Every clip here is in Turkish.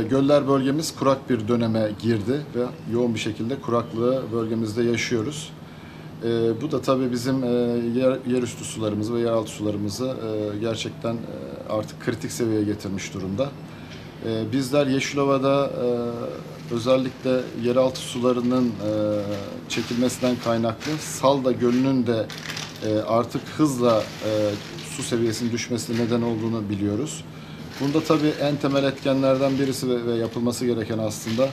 E, Göller bölgemiz kurak bir döneme girdi ve yoğun bir şekilde kuraklığı bölgemizde yaşıyoruz. E, bu da tabii bizim e, yer, yerüstü sularımızı ve yeraltı sularımızı e, gerçekten e, artık kritik seviyeye getirmiş durumda. E, bizler Yeşilova'da e, özellikle yeraltı sularının e, çekilmesinden kaynaklı Salda Gölü'nün de e, artık hızla e, su seviyesinin düşmesine neden olduğunu biliyoruz. Bunda tabii en temel etkenlerden birisi ve, ve yapılması gereken aslında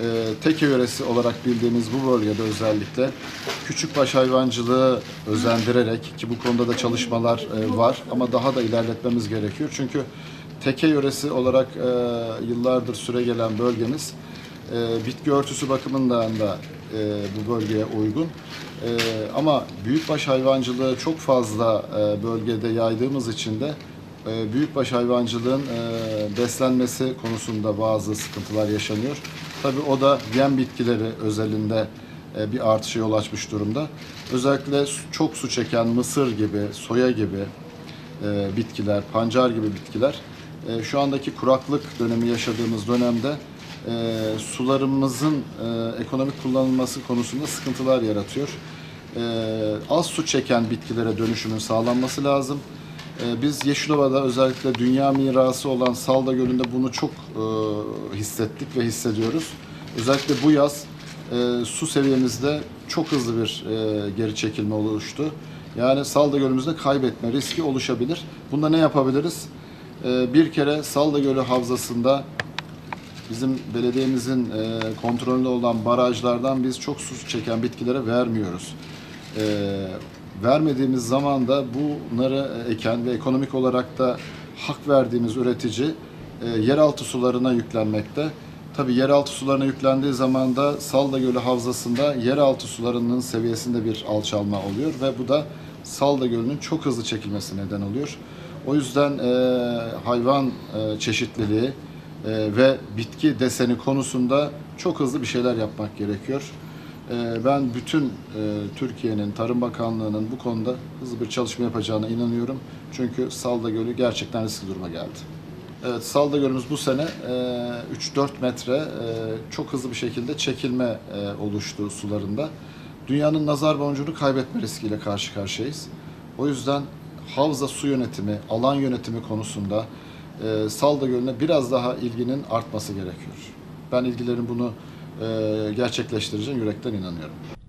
e, teke yöresi olarak bildiğimiz bu bölgede özellikle küçükbaş hayvancılığı özendirerek ki bu konuda da çalışmalar e, var ama daha da ilerletmemiz gerekiyor. Çünkü teke yöresi olarak e, yıllardır süre gelen bölgemiz e, bitki örtüsü bakımından da e, bu bölgeye uygun. E, ama büyükbaş hayvancılığı çok fazla e, bölgede yaydığımız için de e, büyükbaş hayvancılığın e, beslenmesi konusunda bazı sıkıntılar yaşanıyor. Tabii o da yem bitkileri özelinde e, bir artışa yol açmış durumda. Özellikle çok su çeken mısır gibi, soya gibi e, bitkiler, pancar gibi bitkiler şu andaki kuraklık dönemi yaşadığımız dönemde sularımızın ekonomik kullanılması konusunda sıkıntılar yaratıyor. Az su çeken bitkilere dönüşümün sağlanması lazım. E, biz Yeşilova'da özellikle dünya mirası olan Salda Gölü'nde bunu çok e, hissettik ve hissediyoruz. Özellikle bu yaz e, su seviyemizde çok hızlı bir e, geri çekilme oluştu. Yani Salda Gölü'müzde kaybetme riski oluşabilir. Bunda ne yapabiliriz? Bir kere Salda Gölü havzasında bizim belediyemizin kontrolünde olan barajlardan biz çok su çeken bitkilere vermiyoruz. Vermediğimiz zaman da bunları eken ve ekonomik olarak da hak verdiğimiz üretici e, yeraltı sularına yüklenmekte. Tabii yeraltı sularına yüklendiği zaman da Salda Gölü Havzası'nda yeraltı sularının seviyesinde bir alçalma oluyor ve bu da Salda Gölü'nün çok hızlı çekilmesi neden oluyor. O yüzden e, hayvan e, çeşitliliği e, ve bitki deseni konusunda çok hızlı bir şeyler yapmak gerekiyor. E, ben bütün e, Türkiye'nin Tarım Bakanlığı'nın bu konuda hızlı bir çalışma yapacağına inanıyorum. Çünkü Salda Gölü gerçekten riskli duruma geldi. Evet, Salda Gölümüz bu sene e, 3-4 metre e, çok hızlı bir şekilde çekilme e, oluştu sularında. Dünyanın nazar boncuğunu kaybetme riskiyle karşı karşıyayız. O yüzden havza su yönetimi, alan yönetimi konusunda e, Salda Gölü'ne biraz daha ilginin artması gerekiyor. Ben ilgilerin bunu e, gerçekleştireceğine yürekten inanıyorum.